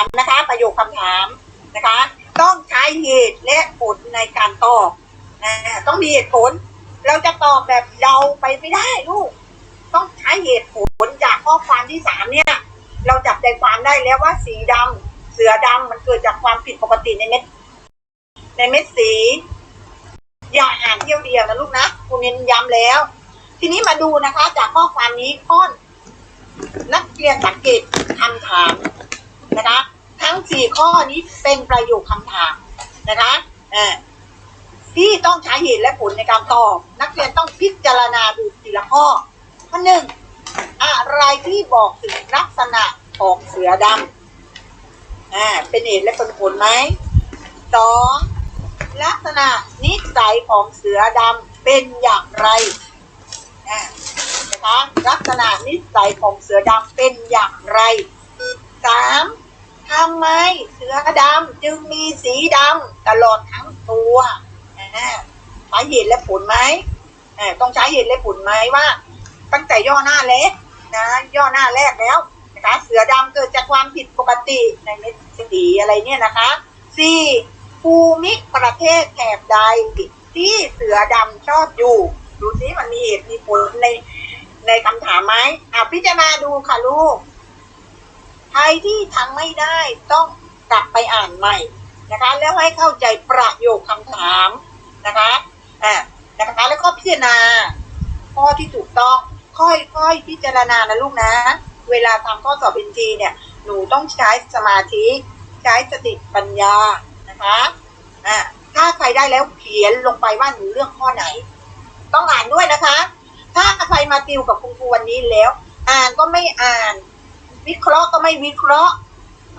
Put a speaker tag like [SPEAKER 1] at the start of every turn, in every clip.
[SPEAKER 1] ามนะคะ ประโยคคำถามนะคะ ต้องใช้เหตุและผลในการตอบอ่าต้องมีเหตุผล เราจะตอบแบบเดาไปไม่ได้ลูก ต้องใช้เหตุผลจากข้อความที่สามเนี่ย เราจับใจความได้แล้วว่าสีดำเสือดำมันเกิดจากความผิดปกติในเม็ด ในเม็ดสี อย่าอ่านเที่ยวเดียวนะลูกนะคุณเน้นย้ำแล้ว ทีนี้มาดูนะคะ จากข้อความนี้ข้อนักเรียนสังเกตคำถาม นะคะ ทั้งสี่ข้อนี้เป็นประโยคคำถามนะคะเอ่อที่ต้องใช้เหตุและผลในการตอบ นักเรียนต้องพิจารณาดูทีละข้อข้อหนึ่งอะไรที่บอกถึงลักษณะของเสือดำอ่าเป็นเหตุและเป็นผลไหมสองลักษณะนิสัยของเสือดำเป็นอย่างไรอ่านะคะลักษณะนิสัยของเสือดำเป็นอย่างไรสาม ทำไมเสือดำจึงมีสีดำตลอดทั้งตัวอ่าใช้เหตุและผลไหมต้องใช้เหตุและผลไหมว่า ตั้งแต่ย่อหน้าเล็กนะย่อหน้าแรกแล้วนะคะเสือดำเกิดจากความผิดปกติในเม็ดสีอะไรเนี่ยนะคะสี่ภูมิประเทศแถบใดที่เสือดำชอบอยู่ ดูซิมันมีเหตุมีผลในในคำถามไหมอะพิจารณาดูค่ะลูก ใครที่ทำไม่ได้ต้องกลับไปอ่านใหม่นะคะ แล้วให้เข้าใจประโยคคำถามนะคะอ่านะคะแล้วก็พิจารณาข้อที่ถูกต้องค่อยๆพิจารณานะลูกนะ เวลาทำข้อสอบเอ็นจีเนี่ย หนูต้องใช้สมาธิ ใช้สติปัญญานะคะอ่าถ้าใครได้แล้วเขียนลงไปว่าหนูเลือกข้อไหน ต้องอ่านด้วยนะคะ ถ้าใครมาติวกับคุณครูวันนี้แล้ว อ่านก็ไม่อ่าน วิเคราะห์ก็ไม่วิเคราะห์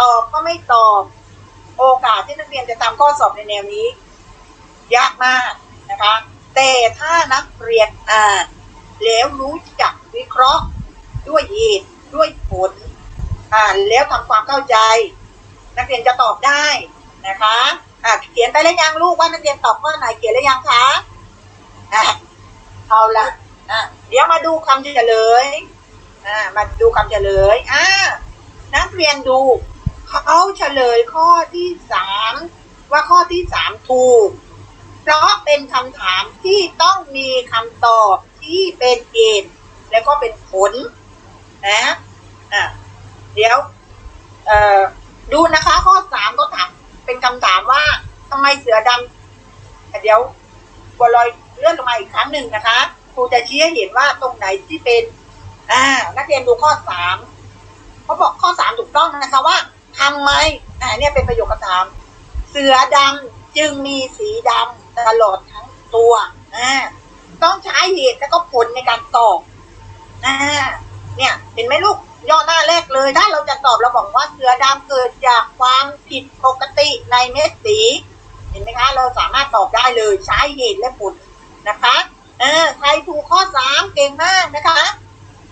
[SPEAKER 1] ตอบก็ไม่ตอบ โอกาสที่นักเรียนจะทำข้อสอบในแนวนี้ ยากมากนะคะ แต่ถ้านักเรียนอ่านแล้วรู้จักวิเคราะห์ ด้วยเหตุด้วยผลอ่านแล้วทำความเข้าใจ นักเรียนจะตอบได้นะคะอะเขียนไปแล้วยังลูกว่านักเรียนตอบข้อไหนเขียนแล้วยังคะอะเอาละอะเดี๋ยวมาดูคำเฉลย อ่ามาดูคำเฉลยอ่านักเรียนดูเขาเฉลยข้อที่สามว่าข้อที่สามถูก เพราะเป็นคำถามที่ต้องมีคำตอบที่เป็นเหตุและก็เป็นผลนะอะเดี๋ยวเอ่อดูนะคะ ข้อสามก็ถามเป็นคำถามว่าทำไมเสือดำเดี๋ยวบอลอยเลื่อนลงมาอีกครั้งหนึ่งนะคะครูจะชี้ให้เห็นว่าตรงไหนที่เป็น อ่า นักเรียนดูข้อสามเขาบอกข้อสามถูกต้องนะคะว่าทำไมอ่าเนี่ยเป็นประโยคคำถาม เสือดำจึงมีสีดำตลอดทั้งตัวอ่าต้องใช้เหตุแล้วก็ผลในการตอบอ่าเนี่ยเห็นไหมลูกย่อหน้าแรกเลย ถ้าเราจะตอบเราบอกว่าเสือดำเกิดจากความผิดปกติในเม็ดสี เห็นไหมคะ เราสามารถตอบได้เลยใช้เหตุและผลนะคะ เออใครถูกข้อสามเก่งมากนะคะ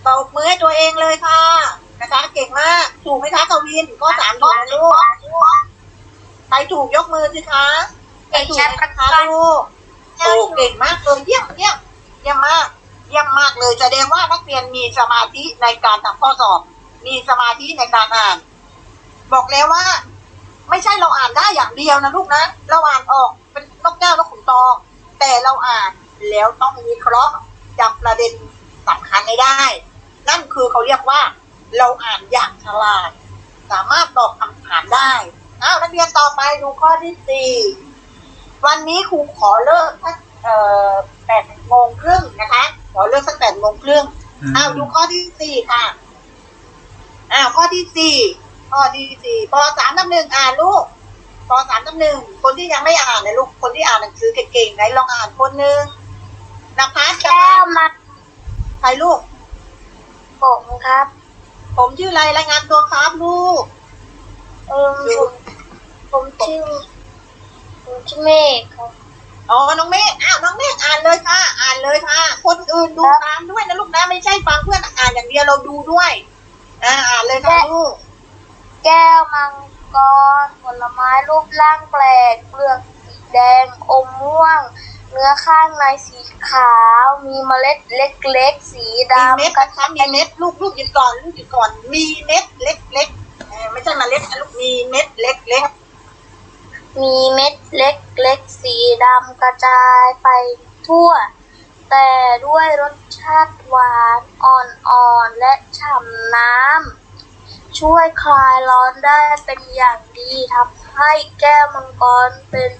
[SPEAKER 1] ตบมือให้ตัวเองเลยค่ะ นะคะ เก่งมาก ถูกไหมคะกวินข้อสามถูกนะลูกใครถูกยกมือสิคะใครถูกไหมคะลูกโอ้เก่งมากเลยเยี่ยมเยี่ยมเยี่ยมมากเยี่ยมมากเลยแสดงว่านักเรียนมีสมาธิในการทำข้อสอบ มีสมาธิในการอ่าน บอกแล้วว่า ไม่ใช่เราอ่านได้อย่างเดียวนะลูกนะเราอ่านออกเป็นนกแก้วนกขุนทองแต่เราอ่านแล้วต้องวิเคราะห์จับประเด็นสำคัญให้ได้ นั่นคือเขาเรียกว่า เราอ่านอย่างฉลาด สามารถตอบคำถามได้อ้าวนักเรียนต่อไปดูข้อที่สี่วันนี้ครูขอเลิกสักเอ่อแปดโมงครึ่งนะคะ ขอเลิกสักแปดโมงครึ่งอ้าวดูข้อที่สี่ค่ะอ้าวข้อที่สี่ข้อที่สี่ปสามน้ำหนึ่งอ่านลูกปสามน้ำหนึ่งคนที่ยังไม่อ่านนะลูกคนที่อ่านหนังสือเก่งๆไหนลองอ่านคนหนึ่งนภัส
[SPEAKER 2] แก้วมา
[SPEAKER 1] ใครลูก
[SPEAKER 2] ผมครับ
[SPEAKER 1] ผมชื่ออะไรรายงานตัวครับลูก
[SPEAKER 2] เออผมผมชื่อผมชื่อเมฆครับ
[SPEAKER 1] อ๋อ น้องเมฆ อ้าว น้องเมฆอ่านเลยค่ะ อ่านเลยค่ะ คนอื่นดูตามด้วยนะลูกนะ ไม่ใช่ฟังเพื่อนอ่านอย่างเดียวเราดูด้วย อ่า อ่านเลยค่ะลูก
[SPEAKER 2] แก้วมังกร ผลไม้รูปร่างแปลก เปลือกสีแดง อมม่วง เนื้อข้างในสีขาว มีเมล็ดเล็กๆ สี
[SPEAKER 1] มีเม็ด
[SPEAKER 2] ดำกระ
[SPEAKER 1] นะคะมีเม็ดลูกลูกหยุดก่อนลูกหยุดก่อนมีเม็ดเล็กๆเอ่อไม่ใช่เมล็ดนะลูกมีเม็ดเล็ก
[SPEAKER 2] มีเม็ดเล็กเล็กๆ สีดำกระจายไปทั่ว แต่ด้วยรสชาติหวานอ่อนๆ และฉ่ำน้ำ ช่วยคลายร้อนได้เป็นอย่างดีทำให้แก้วมังกรเป็น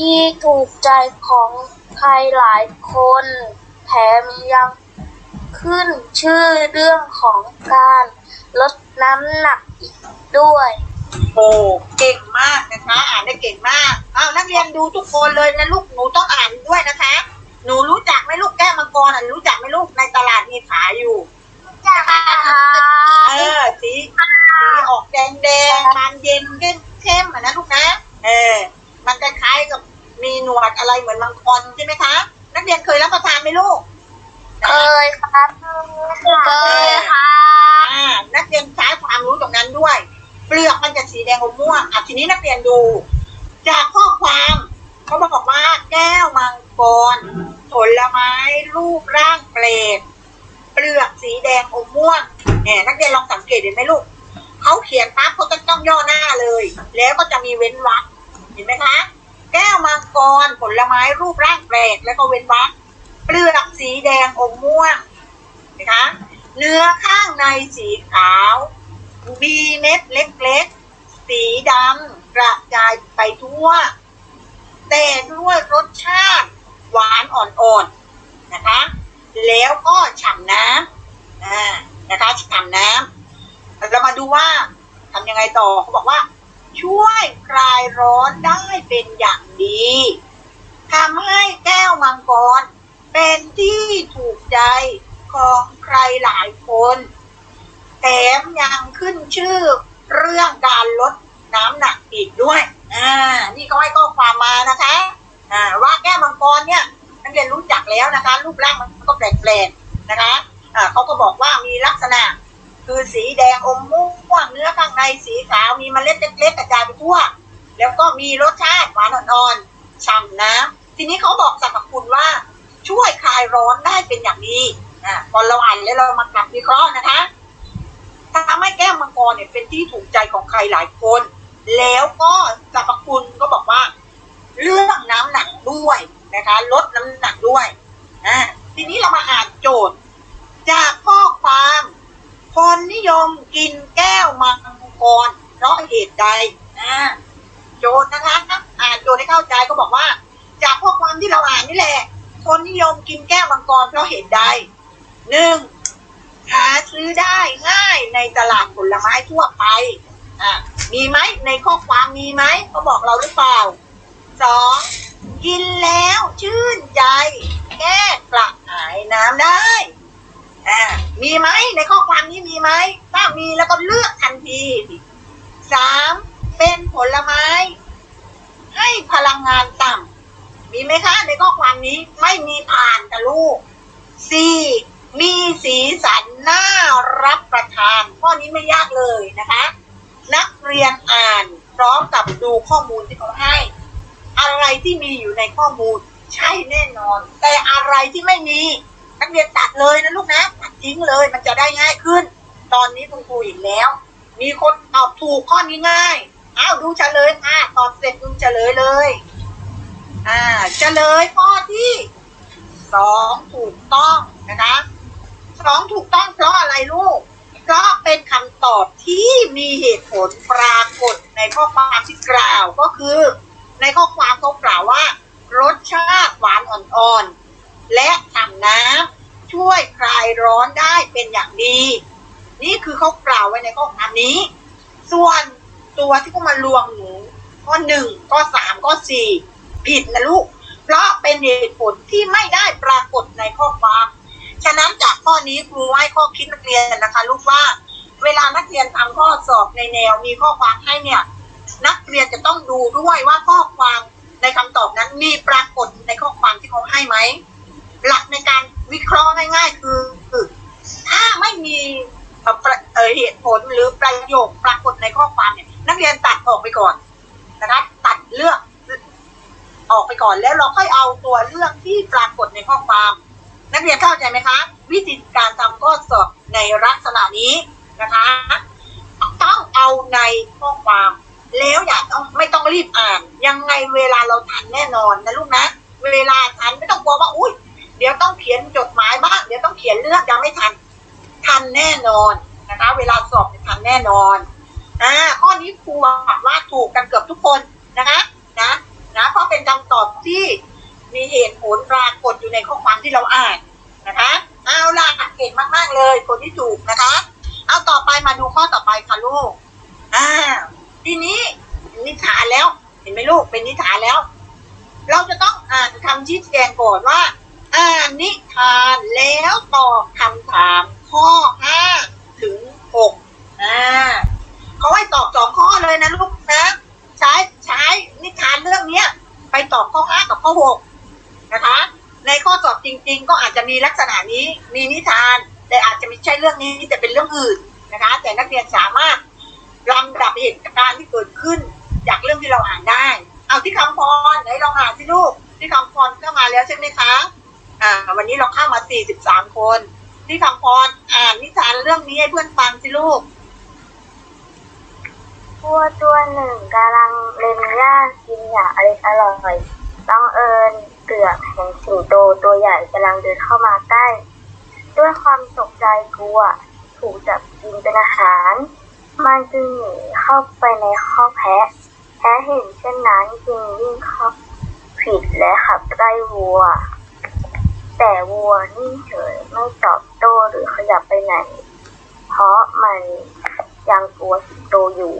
[SPEAKER 2] ที่ถูกใจของใครหลายคน แถมยังขึ้นชื่อเรื่องของการลดน้ำหนักอีกด้วย
[SPEAKER 1] ๆโอ้เก่งมากนะคะ อ่านได้เก่งมากอ้าวนักเรียนดูทุกคนเลยนะลูกหนูต้องอ่านด้วยนะคะ หนูรู้จักไหมลูกแก้วมังกรอะรู้จักไหมลูกในตลาดมีขายอยู่
[SPEAKER 2] จ้าค่ะ
[SPEAKER 1] เออสีสีออกแดงแดงๆมันเย็นเข้มเข้มๆอะนะลูกนะ เออ มันคล้ายๆกับ มีหนวดอะไรเหมือนมังกรใช่ไหมคะ นักเรียนเคยรับประทานไหมลูก
[SPEAKER 2] เคยครับเคยค่ะ
[SPEAKER 1] อ่านักเรียนใช้ความรู้ตรงนั้นด้วย เปลือกมันจะสีแดงอมม่วงอะทีนี้นักเรียนดู จากข้อความเขาบอกว่าแก้วมังกรผลไม้รูปร่างเปลกเปลือกสีแดงอมม่วงเนี่ยนักเรียนลองสังเกตเห็นไหมลูกเขาเขียนปั๊บเขาจะต้องย่อหน้าเลย แล้วก็จะมีเว้นวรรคเห็นไหมคะ แก้วมังกรผลไม้รูปร่างแปลกแล้วก็เว้นวรรคเปลือกสีแดงอมม่วงนะคะเนื้อข้างในสีขาวมีเม็ดเล็กๆ สีดำกระจายไปทั่ว แต่ด้วยรสชาติหวานอ่อนๆนะคะ แล้วก็ฉ่ำน้ำอ่านะคะฉ่ำน้ำเรามาดูว่าทำยังไงต่อเขาบอกว่า ช่วยคลายร้อนได้เป็นอย่างดีทำให้แก้วมังกร เป็นที่ถูกใจของใครหลายคน แถมยังขึ้นชื่อเรื่องการลดน้ำหนักอีกด้วย อ่า นี่เขาให้ข้อความมานะคะ อ่า ว่าแก้วมังกรเนี่ยนักเรียนรู้จักแล้วนะคะ รูปร่างมันก็แปลกๆนะคะ อ่าเขาก็บอกว่ามีลักษณะ คือสีแดงอมม่วงเนื้อข้างในสีขาวมีเมล็ดเล็กๆกระจายไปทั่ว แล้วก็มีรสชาติหวานอ่อนๆฉ่ำน้ำทีนี้เขาบอกสรรพคุณว่าช่วยคลายร้อนได้เป็นอย่างดีอ่าพอเราอ่านแล้วเรามากลับวิเคราะห์นะคะทำให้แก้วมังกรเนี่ยเป็นที่ถูกใจของใครหลายคน แล้วก็สรรพคุณก็บอกว่า เรื่องน้ำหนักด้วยนะคะ ลดน้ำหนักด้วยอ่าทีนี้เรามาอ่านโจทย์ จากข้อความ คนนิยมกินแก้วมังกรเพราะเหตุใดอ่าโจทย์นะคะอ่านโจทย์ให้เข้าใจก็บอกว่า จากข้อความที่เราอ่านนี่แหละ คนนิยมกินแก้วมังกรเพราะเหตุใดหนึ่งหาซื้อได้ง่ายในตลาดผลไม้ทั่วไปอะมีไหมในข้อความมีไหมเขาบอกเราหรือเปล่าสองกินแล้วชื่นใจ แก้กระหายน้ำได้ อ่ามีไหมในข้อความนี้มีไหมถ้ามีแล้วก็เลือกทันทีสามเป็นผลไม้ ให้พลังงานต่ำมีไหมคะ ในข้อความนี้ไม่มีผ่านกับลูกสี่มีสีสันน่ารับประทาน ข้อนี้ไม่ยากเลยนะคะ นักเรียนอ่านพร้อมกับดูข้อมูลที่เขาให้ อะไรที่มีอยู่ในข้อมูลใช่แน่นอน แต่อะไรที่ไม่มี นักเรียนตัดเลยนะลูกนะตัดทิ้งเลย มันจะได้ง่ายขึ้น ตอนนี้คุณครูอีกแล้ว มีคนตอบถูกข้อนี้ง่ายอ้าวดูเฉลยอะตอบเสร็จดูเฉลยเลย อ่าเฉลยข้อที่สองถูกต้องนะคะสองถูกต้องเพราะอะไรลูก เพราะเป็นคำตอบที่มีเหตุผลปรากฏในข้อความที่กล่าวก็คือ ในข้อความเขากล่าวว่า รสชาติหวานอ่อนๆ และฉ่ำน้ำช่วยคลายร้อนได้เป็นอย่างดี นี่คือเขากล่าวไว้ในข้อความนี้ ส่วนตัวที่เขามาลวงหนูข้อหนึ่งข้อสามข้อสี่ผิดนะลูก เพราะเป็นเหตุผลที่ไม่ได้ปรากฏในข้อความ ฉะนั้นจากข้อนี้ครูให้ข้อคิดนักเรียนนะคะลูกว่า เวลานักเรียนทำข้อสอบในแนวมีข้อความให้เนี่ย นักเรียนจะต้องดูด้วยว่าข้อความในคำตอบนั้นมีปรากฏในข้อความที่เขาให้ไหม หลักในการวิเคราะห์ง่ายๆ คือคือถ้าไม่มีเหตุผลหรือประโยคปรากฏในข้อความเนี่ยนักเรียนตัดออกไปก่อนนะคะตัดเลือกออกไปก่อนแล้วเราค่อยเอาตัวเลือกที่ปรากฏในข้อความ นักเรียนเข้าใจไหมคะ วิธีการทำข้อสอบในลักษณะนี้นะคะต้องเอาในข้อความ แล้วอย่าต้องไม่ต้องรีบอ่าน ยังไงเวลาเราทันแน่นอนนะลูกนะ เวลาทันไม่ต้องกลัวว่าอุ้ย เดี๋ยวต้องเขียนจดหมายบ้าง เดี๋ยวต้องเขียนเรื่องยังไม่ทัน ทันแน่นอนนะคะ เวลาสอบทันแน่นอนอ่าข้อนี้ครูว่าถูกกันเกือบทุกคนนะคะ นะนะเพราะเป็นคำตอบที่มีเหตุผลปรากฏอยู่ในข้อความที่เราอ่านนะคะ เอาล่ะเก่งมาก ๆ เลยคนที่ถูกนะคะ เอาต่อไปมาดูข้อต่อไปค่ะลูกอ่าทีนี้นิทานแล้ว เห็นไหมลูกเป็นนิทานแล้ว เราจะต้องอ่านคำชี้แจงก่อนว่า อ่านนิทานแล้วตอบคำถามข้อห้าถึงหกอ่าเขาให้ตอบสองข้อเลยนะลูกนะใช้ใช้นิทานเรื่องเนี้ย ไปตอบข้อห้ากับข้อหกนะคะ ในข้อสอบจริง ๆ ก็อาจจะมีลักษณะนี้มีนิทาน แต่อาจจะไม่ใช่เรื่องนี้แต่เป็นเรื่องอื่นนะคะ แต่นักเรียนสามารถลำดับเหตุการณ์ที่เกิดขึ้น จากเรื่องที่เราอ่านได้ เอาที่คำพรไหนลองอ่านสิลูกที่คำพรเข้ามาแล้วใช่ไหมคะ อ่า วันนี้เราเข้ามา43คน ที่คำพรอ่านนิทานเรื่องนี้ให้เพื่อนฟังสิลูก
[SPEAKER 2] วัวตัวหนึ่งกำลังเล็มหญ้ากินอย่างอร่อยอร่อยบังเอิญเกือกเห็นสิงโตตัวใหญ่กำลังเดินเข้ามาใกล้ ด้วยความตกใจกลัว ถูกจับกินเป็นอาหาร มันจึงหนีเข้าไปในข้อแพะ แพะเห็นเช่นนั้นจึงวิ่งเข้าผิดและขับไล่วัว แต่วัวนิ่งเฉยไม่ตอบโต้หรือขยับไปไหน เพราะมันยังกลัวสิงโตอยู่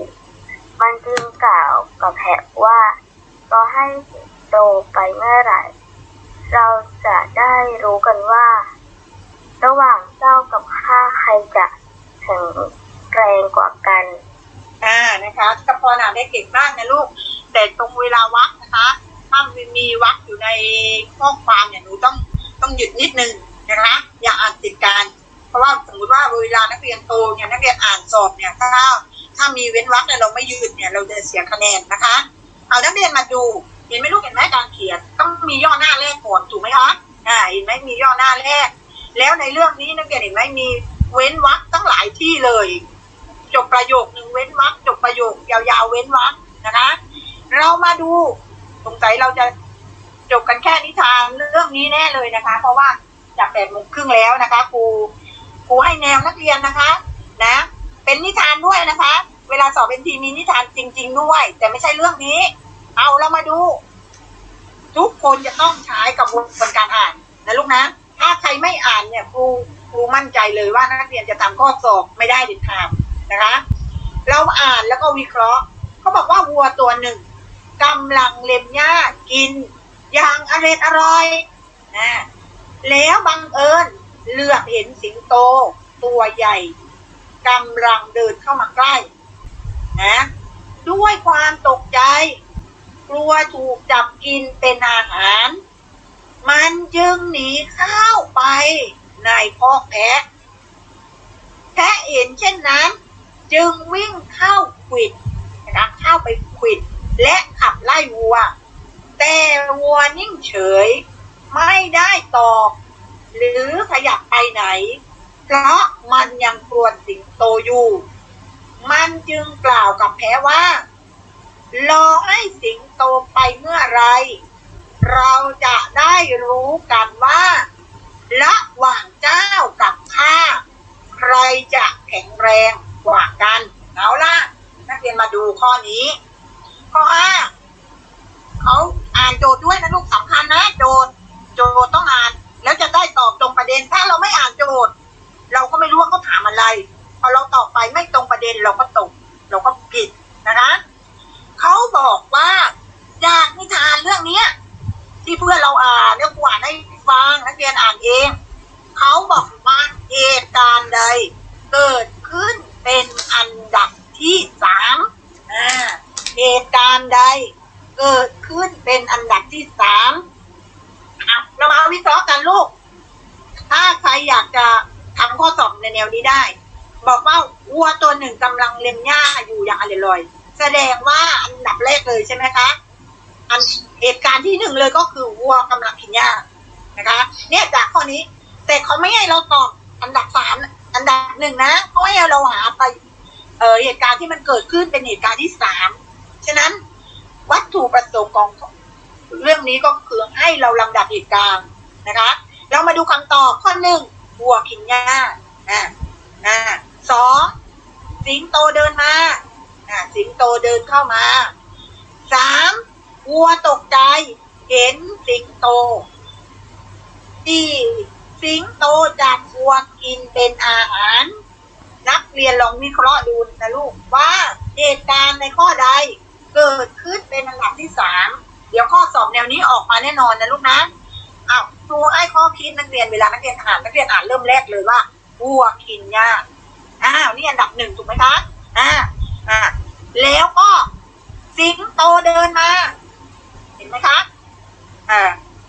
[SPEAKER 2] มันจึงกล่าวกับแพะว่า ก็ให้สิงโตไปเมื่อไหร่ เราจะได้รู้กันว่า ระหว่างเจ้ากับข้าใครจะแข็งแรงกว่ากัน
[SPEAKER 1] อ่านะคะกระพรอ่านได้เก่งมากนะลูก แต่ตรงเวลาวักนะคะ ถ้ามีวักอยู่ในข้อความเนี่ยหนูต้อง ต้องหยุดนิดนึงนะคะ อย่าอ่านติดกัน เพราะว่าสมมติว่าเวลานักเรียนโตเนี่ยนักเรียนอ่านสอบเนี่ยถ้าถ้ามีเว้นวรรคเนี่ยเราไม่หยุดเนี่ยเราจะเสียคะแนนนะคะ เอานักเรียนมาดูเห็นไหมลูกเห็นไหมการเขียนต้องมีย่อหน้าแรกก่อนถูกไหมคะอ่าเห็นไหมมีย่อหน้าแรก แล้วในเรื่องนี้นักเรียนเห็นไหมมีเว้นวรรคตั้งหลายที่เลย จบประโยคหนึ่งเว้นวรรคจบประโยค ยาวๆเว้นวรรคนะคะ เรามาดูสงสัยเราจะ จบกันแค่นิทานเรื่องนี้แน่เลยนะคะ เพราะว่าจากแปดโมงครึ่งแล้วนะคะครูครูให้แนวนักเรียนนะคะ นะ เป็นนิทานด้วยนะคะ เวลาสอบเป็นทีมีนิทานจริง ๆ ด้วย แต่ไม่ใช่เรื่องนี้ เอาเรามาดู ทุกคนจะต้องใช้กระบวนการอ่านนะลูกนะถ้าใครไม่อ่านเนี่ยครูครูมั่นใจเลยว่านักเรียนจะทำข้อสอบไม่ได้เด็ดขาดนะคะ เราอ่านแล้วก็วิเคราะห์เขาบอกว่าวัวตัวหนึ่งกำลังเล็มหญ้ากิน อย่างอร่อยอร่อยนะแล้วบังเอิญเลือบเห็นสิงโตตัวใหญ่กำลังเดินเข้ามาใกล้นะด้วยความตกใจ กลัวถูกจับกินเป็นอาหาร มันจึงหนีเข้าไปในคอกแพะแพะเห็นเช่นนั้น จึงวิ่งเข้าขวิดนะคะเข้าไปขวิดและขับไล่วัว แต่วัวนิ่งเฉย ไม่ได้ตอบหรือขยับไปไหน เพราะมันยังกลัวสิงโตอยู่ มันจึงกล่าวกับแพะว่า รอให้สิงโตไปเมื่อไร เราจะได้รู้กันว่าระหว่างเจ้ากับข้าใครจะแข็งแรงกว่ากัน เอาล่ะ นักเรียนมาดูข้อนี้ ข้อห้าเขา อ่านโจทย์ด้วยนะลูกสำคัญนะ โจทย์โจทย์ต้องอ่าน แล้วจะได้ตอบตรงประเด็น ถ้าเราไม่อ่านโจทย์ เราก็ไม่รู้ว่าเขาถามอะไร พอเราตอบไปไม่ตรงประเด็นเราก็ตก เราก็ผิดนะคะเขาบอกว่าจากนิทานเรื่องเนี้ย ที่เพื่อนเราอ่านเนี่ยครูอ่านให้ฟังนักเรียนอ่านเองเขาบอกว่าเหตุการณ์ใดเกิดขึ้นเป็นอันดับที่สามเหตุการณ์ใด เกิดขึ้นเป็นอันดับที่สามอะเรามาวิเคราะห์กันลูก ถ้าใครอยากจะทำข้อสอบในแนวนี้ได้ บอกว่าวัวตัวหนึ่งกำลังเล็มหญ้าอยู่อย่างอร่อยๆแสดงว่าอันดับแรกเลยใช่ไหมคะอันเหตุการณ์ที่หนึ่งเลยก็คือวัวกำลังกินหญ้านะคะ เนี่ยจากข้อนี้ แต่เขาไม่ให้เราตอบอันดับสามอันดับหนึ่งนะเขาให้เราหาไปเออเหตุการณ์ที่มันเกิดขึ้นเป็นเหตุการณ์ที่สามฉะนั้น วัตถุประสงค์ของเรื่องนี้ก็คือให้เราลำดับเหตุการณ์นะคะ เรามาดูคำตอบข้อหนึ่งวัวกินหญ้าอ่าอ่าสองสิงโตเดินมาอ่าสิงโตเดินเข้ามาสามวัวตกใจ เห็นสิงโตสี่สิงโตจับวัวกินเป็นอาหาร นักเรียนลองวิเคราะห์ดูนะลูกว่าเหตุการณ์ในข้อใด เกิดขึ้นเป็นอันดับที่สามเดี๋ยวข้อสอบแนวนี้ออกมาแน่นอนนะลูกนะอ้าวครูให้ข้อคิดนักเรียนเวลานักเรียนอ่านนักเรียนอ่านเริ่มแรกเลยว่าวัวกินหญ้าอ้าวนี่อันดับหนึ่งถูกไหมคะอ่าอ่าแล้วก็สิงโตเดินมา เห็นไหมคะอ่า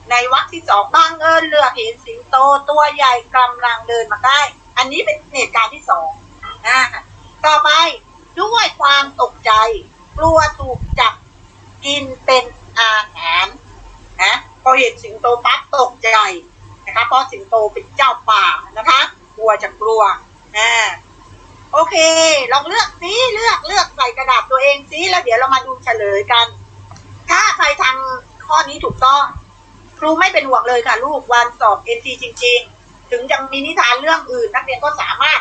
[SPEAKER 1] ในวรรคที่สองบังเอิญเลือกเห็นสิงโตตัวใหญ่กำลังเดินมาใกล้อันนี้เป็นเหตุการณ์ที่สองอ่าต่อไปด้วยความตกใจ กลัวถูกจับกินเป็นอาหารนะพอเห็นสิงโตปั๊บตกใจนะคะเพราะสิงโตเป็นเจ้าป่านะคะ กลัวจะกลัวนะโอเค ลองเลือกซิเลือกเลือกใส่กระดาษตัวเองซิแล้วเดี๋ยวเรามาดูเฉลยกัน ถ้าใครทำข้อนี้ถูกต้อง ครูไม่เป็นห่วงเลยค่ะ ลูกวันสอบเอ็นทีจริง ๆ ถึงจะมีนิทานเรื่องอื่น นักเรียนก็สามารถ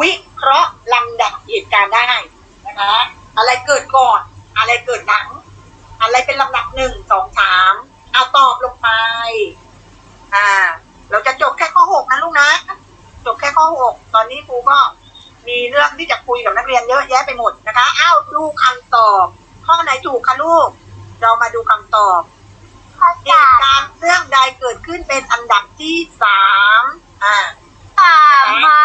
[SPEAKER 1] วิเคราะห์ลำดับเหตุการณ์ได้นะคะ อะไรเกิดก่อน อะไรเกิดหลัง อะไรเป็นลำดับหนึ่งสองสามเอาตอบลงไป อ่า เราจะจบแค่ข้อหกนะลูกนะจบแค่ข้อหกตอนนี้ครูก็มีเรื่องที่จะคุยกับนักเรียนเยอะแยะไปหมดนะคะอ้าวดูคำตอบ ข้อไหนถูกคะลูก เรามาดูคำตอบ
[SPEAKER 2] ข้อ
[SPEAKER 1] เห
[SPEAKER 2] สา
[SPEAKER 1] ตุ
[SPEAKER 2] ม
[SPEAKER 1] การณ์เรื่องใดเกิดขึ้นเป็นอันดับที่สามอ่า
[SPEAKER 2] สามมา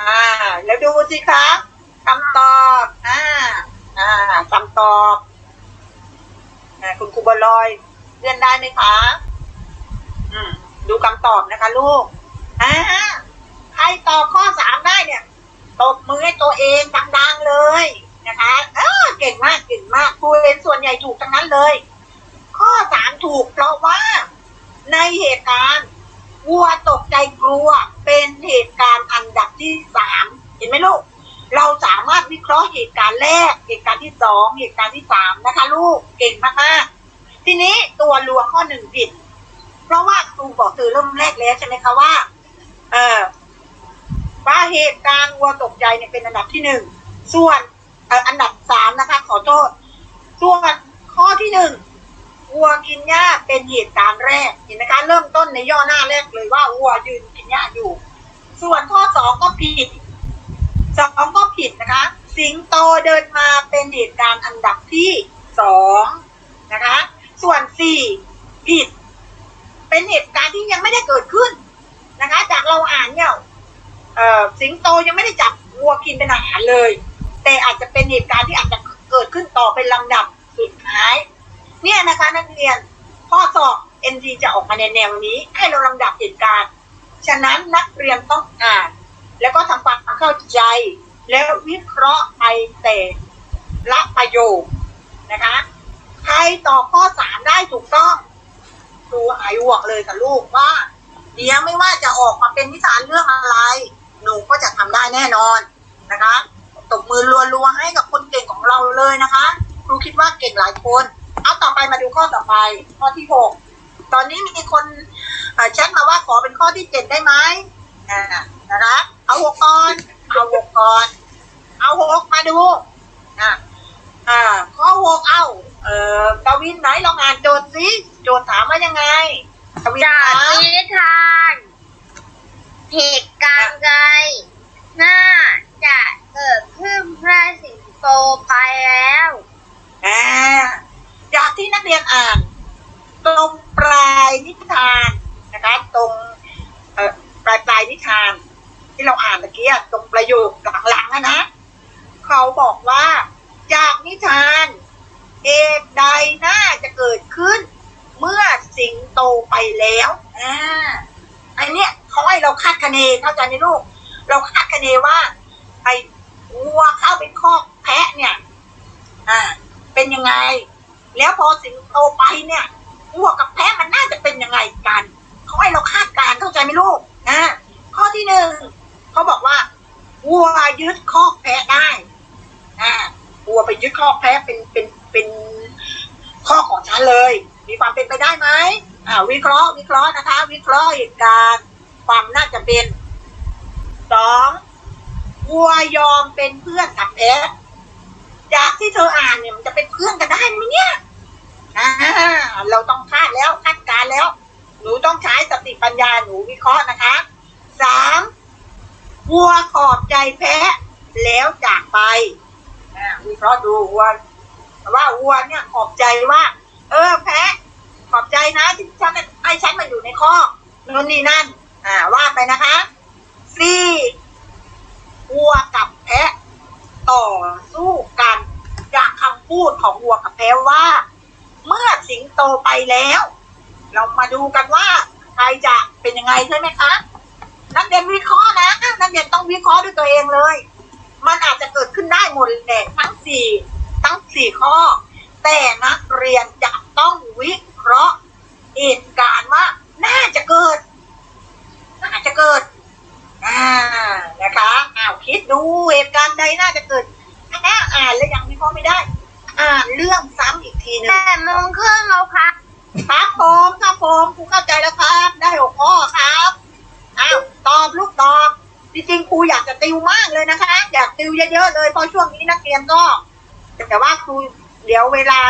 [SPEAKER 1] อ่า แล้วดูสิคะ คำตอบ อ่า อ่าคำตอบอคุณครูบอลอยเรียนได้ไหมคะ อืม ดูคำตอบนะคะ ลูก อ่า ใครตอบข้อสามได้เนี่ย ตบมือให้ตัวเองดังๆเลยนะคะ เออ เก่งมาก เก่งมากครูเรียนส่วนใหญ่ถูกทั้งนั้นเลย ข้อสามถูกเพราะว่า ในเหตุการณ์วัวตกใจกลัวเป็นเหตุการณ์อันดับที่สาม เห็นไหมลูก เราสามารถวิเคราะห์เหตุการณ์แรก เหตุการณ์ที่สองเหตุการณ์ที่สามนะคะ ลูกเก่งมากๆ ทีนี้ตัวลวงข้อหนึ่งผิด เพราะว่าครูบอกเธอเริ่มแรกแล้วใช่ไหมคะว่า เออว่าเหตุการณ์วัวตกใจเนี่ยเป็นอันดับที่หนึ่งส่วนอ,อ,อันดับสามนะคะ ขอโทษ ส่วนข้อที่หนึ่งวัวกินหญ้าเป็นเหตุการณ์แรกเห็นไหมคะ เริ่มต้นในย่อหน้าแรกเลยว่าวัวยืนกินหญ้าอยู่ ส่วนข้อสองก็ผิด สองก็ผิดนะคะ สิงโตเดินมาเป็นเหตุการณ์อันดับที่สองนะคะ ส่วนสี่ผิด เป็นเหตุการณ์ที่ยังไม่ได้เกิดขึ้นนะคะ จากเราอ่านเนี่ยสิงโตยังไม่ได้จับวัวกินเป็นอาหารเลย แต่อาจจะเป็นเหตุการณ์ที่อาจจะเกิดขึ้นต่อเป็นลำดับสุดท้าย เนี่ยนะคะนักเรียนข้อสอบ NG จะออกมาในแนวนี้ ให้เราลำดับเหตุการณ์ ฉะนั้นนักเรียนต้องอ่าน แล้วก็ทำความเข้าใจ แล้ววิเคราะห์ไปแต่ละประโยคนะคะ ใครตอบข้อสามได้ถูกต้องครูหายห่วงเลยกับลูกว่า เดี๋ยวไม่ว่าจะออกมาเป็นนิทาเรื่องอะไรหนูก็จะทำได้แน่นอนนะคะตบมือรัวๆให้กับคนเก่งของเราเลยนะคะครูคิดว่าเก่งหลายคนเอาต่อไปมาดูข้อต่อไป ข้อที่หกตอนนี้มีคนแชทมาว่าขอเป็นข้อที่เจ็ดได้ไหมอ่านะคะ เอาหกก่อน เอาหกก่อน เอาหกมาดูอ่าอ่า ข้อหกเอา เอ่อกวินไหนลองอ่านโจทย์สิโจทย์ถามว่ายังไงกวิน
[SPEAKER 2] จาก
[SPEAKER 1] ถาม
[SPEAKER 2] นิทานเหตุการณ์ใดน่าจะเกิดขึ้นเมื่อสิงโตไปแล้ว
[SPEAKER 1] อ่าจากที่นักเรียนอ่าน ตรงปลายนิทานนะคะ ตรง เอ่อปลายปลายนิทาน ที่เราอ่านตะกี้ตรงประโยคหลังๆอะนะเขาบอกว่า จากนิทานเหตุใดน่าจะเกิดขึ้น เมื่อสิงโตไปแล้วอ่าอันเนี้ยเขาให้เราคาดคะเนเข้าใจไหมลูก เราคาดคะเนว่าไอ้วัวเข้าไปคอกแพะเนี่ย อ่า เป็นยังไง แล้วพอสิงโตไปเนี่ยวัวกับแพะมันน่าจะเป็นยังไงกันเขาให้เราคาดการเข้าใจไหมลูกอ่าข้อที่หนึ่ง เขาบอกว่าวัวยึดคอกแพะได้อ่าวัวไปยึดคอกแพะเป็นเป็นเป็นข้อกของฉันเลย มีความเป็นไปได้ไหมอ่าวิเคราะห์วิเคราะห์นะคะ วิเคราะห์เหตุการณ์ความน่าจะเป็นสองวัวยอมเป็นเพื่อนกับแพะจากที่เธออ่านเนี่ยมันจะเป็นเพื่อนกันได้ไหมเนี่ยอ่าเราต้องคาดแล้วคาดการแล้ว หนูต้องใช้สติปัญญาหนูวิเคราะห์นะคะ วัวขอบใจแพะ แล้วจากไปอ่าวิเคราะห์ดูวัวว่าวัวเนี่ยขอบใจว่า เออแพะ ขอบใจนะที่ฉันให้ฉันมาอยู่ในคอกโน่นนี่นั่น อ่า ว่าไปนะคะสี่วัวกับแพะ ต่อสู้กันจากคำพูดของวัวกับแพะว่า เมื่อสิงโตไปแล้ว เรามาดูกันว่า ใครจะเป็นยังไงใช่ไหมคะ นักเรียนวิเคราะห์นะนักเรียนต้องวิเคราะห์ด้วยตัวเองเลย มันอาจจะเกิดขึ้นได้หมดแหละทั้งสี่ทั้งสี่ข้อ แต่นักเรียนจะต้องวิเคราะห์เหตุการณ์ว่า น่าจะเกิด น่าจะเกิดอ่านะคะอ้าวคิดดูเหตุการณ์ใดน่าจะเกิดถ้าอ่านแล้วยังวิเคราะห์ไม่ได้ อ่านเรื่องซ้ำอีกทีหนึ่ง
[SPEAKER 2] แปดโมงครึ่งแล้วครับ
[SPEAKER 1] ครับผมครับผมครูเข้าใจแล้วครับ ได้หัวข้อครับอ้าวตอบลูกตอบ จริงๆครูอยากจะติวมากเลยนะคะ อยากติวเยอะๆเลยเพราะช่วงนี้นักเรียนก็ แต่ว่าครูเดี๋ยวเวลา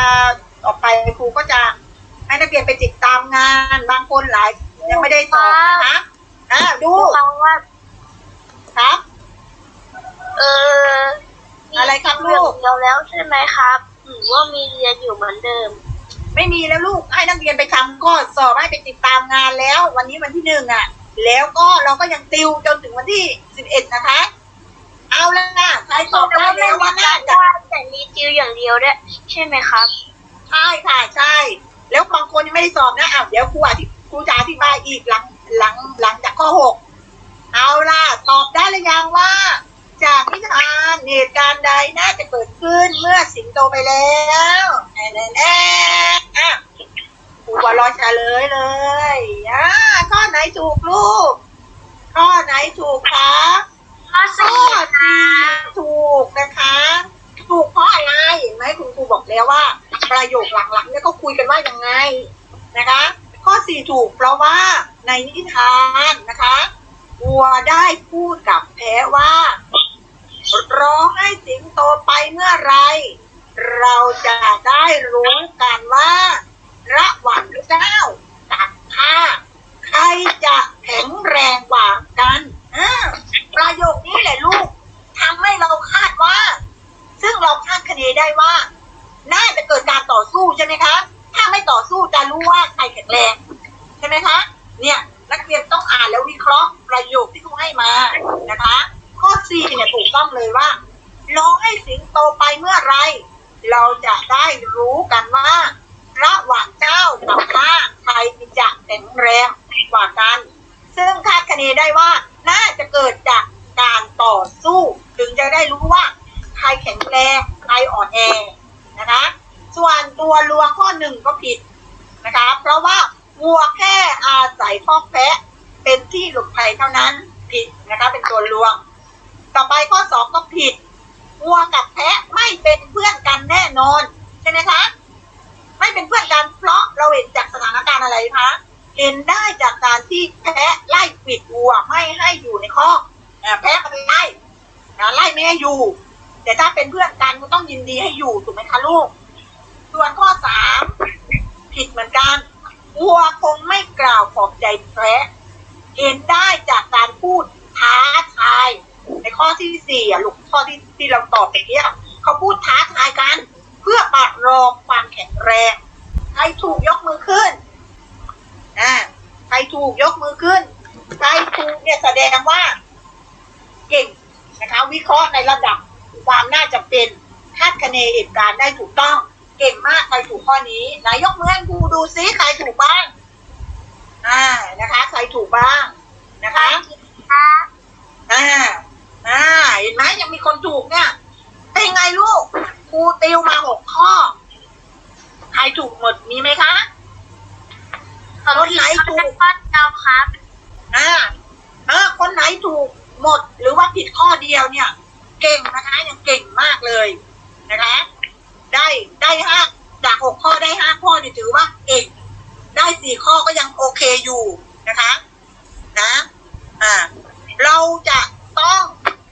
[SPEAKER 1] ต่อไปครูก็จะให้นักเรียนไปติดตามงาน บางคนหลายยังไม่ได้ตอบนะคะอ่าดู
[SPEAKER 2] ฟังว่า
[SPEAKER 1] ครับ
[SPEAKER 2] เออมี
[SPEAKER 1] อะไรครับลูก
[SPEAKER 2] เดียวแล้วใช่ไหมครับหรือว่ามีเรียนอยู่เหมือนเดิม
[SPEAKER 1] ไม่มีแล้วลูกให้นักเรียนไปทำก็สอบให้ไปติดตามงานแล้ว วันนี้วันที่หนึ่งอะ แล้วก็เราก็ยังติวจนถึงวันที่สิบเอ็ดนะคะ เอาแล้วนะใครตอบได้แล้วว่าน่าจะ
[SPEAKER 2] ว่าแต่มีจิวอย่างเดียวด้วยใช่ไหมครับ
[SPEAKER 1] ใช่ค่ะใช่ แล้วบางคนยังไม่ได้สอบนะอ้าวเดี๋ยวครูอธิครูจะอธิบายอีกหลังหลังหลังจากข้อหกเอาล่ะ ตอบได้หรือยังว่า จากนิทานเหตุการณ์ใดน่าจะเกิดขึ้นเมื่อสิงโตไปแล้วแน่แน่ แน่อะครูก็รอเฉลยเลยอ่าข้อไหนถูกลูก ข้อไหนถูกคะ
[SPEAKER 2] ข้อ
[SPEAKER 1] ข้อ
[SPEAKER 2] สี่
[SPEAKER 1] สี่ถูกนะคะ ถูกเพราะอะไรเห็นไหมคุณครูบอกแล้วว่า ประโยคหลังๆเนี่ยเขาคุยกันว่ายังไงนะคะ ข้อสี่ถูกเพราะว่าในนิทานนะคะวัวได้พูดกับแพะว่ารอให้สิงโตไปเมื่อไร เราจะได้รู้กันว่า ระหว่างเจ้ากับข้าใครจะแข็งแรงกว่ากันอ่าประโยคนี้แหละลูกทำให้เราคาดว่า ซึ่งเราคาดคะเนได้ว่า น่าจะเกิดการต่อสู้ใช่ไหมคะถ้าไม่ต่อสู้จะรู้ว่าใครแข็งแรงใช่ไหมคะ เนี่ยนักเรียนต้องอ่านแล้ววิเคราะห์ประโยคที่เขาให้มานะคะ ข้อสี่เนี่ยถูกต้องเลยว่ารองให้สิงโตไปเมื่อไร เราจะได้รู้กันว่า ระหว่างเจ้ากับข้าใครจะแข็งแรงกว่ากัน ซึ่งคาดคะเนได้ว่าน่าจะเกิดจากการต่อสู้ ถึงจะได้รู้ว่าใครแข็งแรงใครอ่อนแอนะคะ ส่วนตัวลวงข้อหนึ่งก็ผิดนะคะ เพราะว่าวัวแค่อาศัยคอกแพะเป็นที่หลบภัยเท่านั้นผิดนะคะเป็นตัวลวง ต่อไปข้อสองก็ผิดวัวกับแพะไม่เป็นเพื่อนกันแน่นอน ใช่ไหมคะ ไม่เป็นเพื่อนกันเพราะเราเห็นจากสถานการณ์อะไรคะเห็นได้จากการที่แพะไล่ปิดวัวไม่ให้อยู่ในคอกอ่าแพะก็ไปไล่ไล่ไม่ให้อยู่ แต่ถ้าเป็นเพื่อนกันก็ต้องยินดีให้อยู่ถูกไหมคะลูก ส่วนข้อสามผิดเหมือนกันวัวคงไม่กล่าวขอบใจแพะเห็นได้จากการพูดท้าทาย ในข้อที่สี่อะลูกข้อที่ที่เราตอบไปเนี้ยเขาพูดท้าทายกัน พื่อปัดรองความแข็งแรง ใครถูกยกมือขึ้นอ่าใครถูกยกมือขึ้น ใครถูกเนี่ยแสดงว่า เก่งนะคะวิเคราะห์ในระดับความน่าจะเป็นคาดคะเนเหตุการณ์ได้ถูกต้อง เก่งมากใครถูกข้อนี้ไหนายกมือให้ครูดูซิใครถูกบ้างอ่านะคะ ใครถูกบ้างนะคะ
[SPEAKER 2] ครับ
[SPEAKER 1] อ่าอ่าเห็นไหมยังมีคนถูกเนี่ย เป็นไงลูกครูติวมาหกข้อ ใครถูกหมดมีไหมคะ
[SPEAKER 2] ผมผิดข้อแรกข้อเดียวครับ
[SPEAKER 1] อ่าเออคนไหนถูกหมดหรือว่าผิดข้อเดียวเนี่ย เก่งนะคะยังเก่งมากเลยนะคะ ได้ได้ห้าจากหกข้อได้ห้าข้อเนี่ยถือว่าเก่งได้สี่ข้อก็ยังโอเคอยู่นะคะ นะ อ่า เราจะต้อง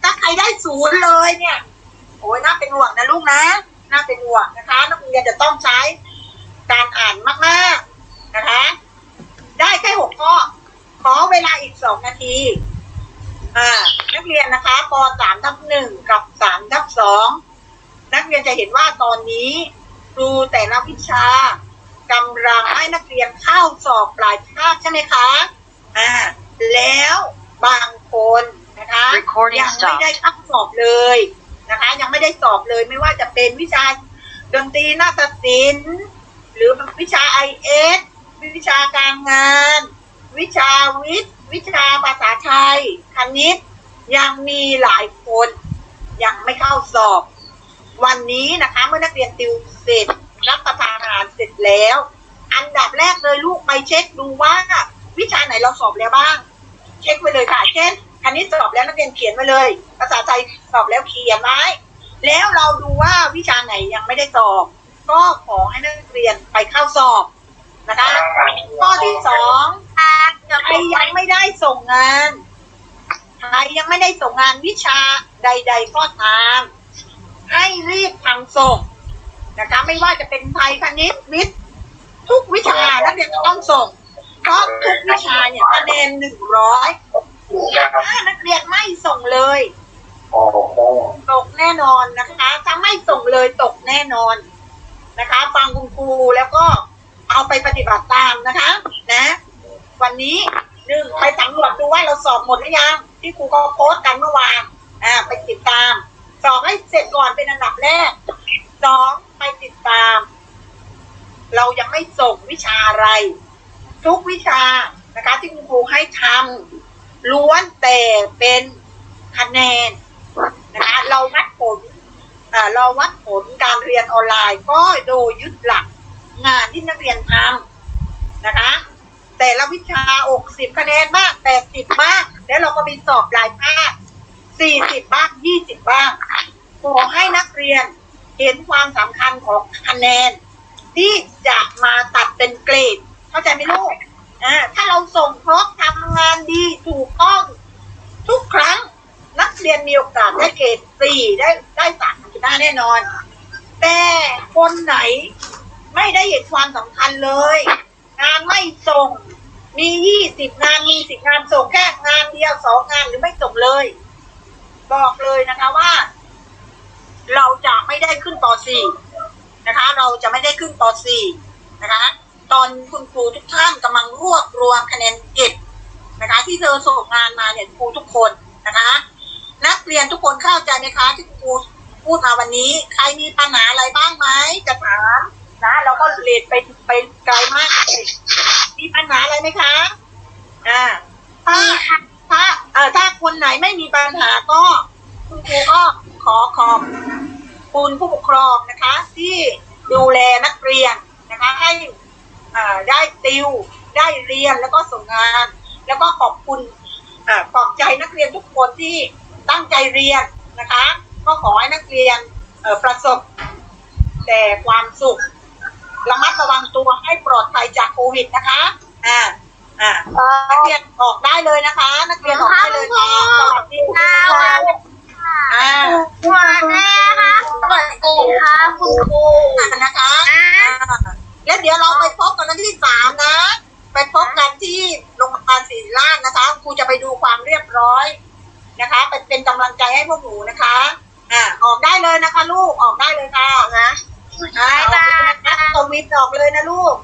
[SPEAKER 1] ถ้าใครได้ศูนย์เลยเนี่ย โอ้ยน่าเป็นห่วงนะลูกนะน่าเป็นห่วงนะคะนักเรียนจะต้องใช้การอ่านมากๆนะคะ ได้แค่หกข้อขอเวลาอีกสองนาทีอ่านักเรียนนะคะปสามทับหนึ่งกับสามทับสองนักเรียนจะเห็นว่าตอนนี้ครูแต่ละวิชากำลังให้นักเรียนเข้าสอบปลายภาคใช่ไหมคะอ่าแล้วบางคนนะคะ
[SPEAKER 3] Recording
[SPEAKER 1] ยังไม่ได้เข้าสอบเลย นะคะ ยังไม่ได้สอบเลยไม่ว่าจะเป็นวิชาดนตรีนาฏศิลป์หรือวิชาไอเอสวิชาการงาน วิชาวิทย์ วิชาภาษาไทยคณิต ยังมีหลายคน ยังไม่เข้าสอบ วันนี้นะคะ เมื่อนักเรียนติวเสร็จรับประทานอาหารเสร็จแล้ว อันดับแรกเลยลูกไปเช็คดูว่า วิชาไหนเราสอบแล้วบ้าง เช็คไปเลยค่ะเช่น คณิตสอบแล้วนักเรียนเขียนไว้เลย ภาษาไทยสอบแล้วเขียนไว้แล้วเราดูว่าวิชาไหนยังไม่ได้สอบ ก็ขอให้นักเรียนไปเข้าสอบนะคะข้อที่สองใครยังไม่ได้ส่งงานใครยังไม่ได้ส่งงานวิชาใด ๆ ก็ตาม ให้รีบทำส่งนะคะไม่ว่าจะเป็นไทยคณิตวิทย์ทุกวิชานักเรียนจะต้องส่งเพราะทุกวิชาเนี่ยคะแนนหนึ่งร้อย ถ้านักเรียนไม่ส่งเลยตกแน่นอนนะคะ ถ้าไม่ส่งเลยตกแน่นอนนะคะ ฟังคุณครูแล้วก็เอาไปปฏิบัติตามนะคะ นะ วันนี้หนึ่งไปสำรวจดูว่าเราสอบหมดหรือยัง ที่ครูก็โพสต์กันเมื่อวานอ่าไปติดตามสอบให้เสร็จก่อนเป็นอันดับแรกสองไปติดตาม เรายังไม่ส่งวิชาอะไร ทุกวิชานะคะ ที่คุณครูให้ทำ ล้วนแต่เป็นคะแนนนะคะเราวัดผลอ่าเราวัดผลการเรียนออนไลน์ ก็โดยยึดหลักงานที่นักเรียนทำนะคะ แต่ละวิชาอกสิบคะแนนบ้างแปดสิบบ้าง แล้วเราก็มีสอบปลายภาคสี่สิบบ้างยี่สิบบ้างขอให้นักเรียนเห็นความสำคัญของคะแนน ที่จะมาตัดเป็นเกรด เข้าใจไหมลูก อ่าถ้าเราส่งครบทำงานดีถูกต้อง ทุกครั้งนักเรียนมีโอกาสได้เกรดสี่ได้ได้สามจุดห้าแน่นอน แต่คนไหนไม่ได้เห็นความสำคัญเลย งานไม่ส่ง มียี่สิบงานมีสิบงานส่งแค่งานเดียวสองงานหรือไม่ส่งเลย บอกเลยนะคะว่า เราจะไม่ได้ขึ้นป .4 นะคะ เราจะไม่ได้ขึ้นป .4 นะคะ อนคุณครูทุกท่านกำลังรวบรวมคะแนนเก็บนะคะ ที่เธอส่งงานมาเนี่ยครูทุกคนนะคะ นักเรียนทุกคนเข้าใจไหมคะ ที่ครูพูดมาวันนี้ ใครมีปัญหาอะไรบ้างไหมจะถามนะเราก็เลดไปไปไกลมากเลยมีปัญหาอะไรไหมคะอ่าถ้าถ้าเออถ้าคนไหนไม่มีปัญหาก็คุณครูก็ขอขอบคุณผู้ปกครองนะคะ ที่ดูแลนักเรียนนะคะให้อ่า ได้ติว ได้เรียนแล้วก็ส่งงาน แล้วก็ขอบคุณอ่าปลอบใจนักเรียนทุกคนที่ตั้งใจเรียนนะคะ ก็ขอให้นักเรียนเอ่อประสบแต่ความสุขระมัดระวังตัวให้ปลอดภัยจากโควิดนะคะ อ่า อ่า นักเรียนออกได้เลยนะคะ นักเรียนออกได้เลยค่ะสวัสดีค่ะอ่า
[SPEAKER 2] วันแม่ค่ะสวัสดีค่ะคุณครู
[SPEAKER 1] นะคะอ่า แล้วเดี๋ยวเราไปพบกันวันที่สามนะ ไปพบกันที่โรงพยาบาลศิริราชนะคะครูจะไปดูความเรียบร้อยนะคะไปเป็นกำลังใจให้พวกหนูนะคะ อ่าออกได้เลยนะคะ ลูกออกได้เลยค่ะนะอ่าออกเลยนะคะตวิทออกเลยนะลูก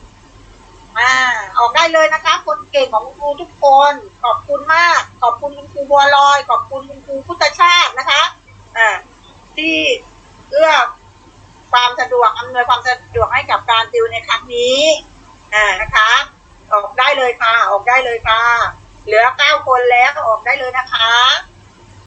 [SPEAKER 1] อ่า ออกได้เลยนะคะ คนเก่งของคุณครูทุกคน ขอบคุณมาก ขอบคุณคุณครูบัวลอย ขอบคุณคุณครูพุทธชาตินะคะ อ่าที่เอื้อ ความสะดวกอำนวยความสะดวกให้กับการติวในครั้งนี้อ่านะคะ ออกได้เลยค่ะ ออกได้เลยค่ะ เหลือเก้าคนแล้วออกได้เลยนะคะ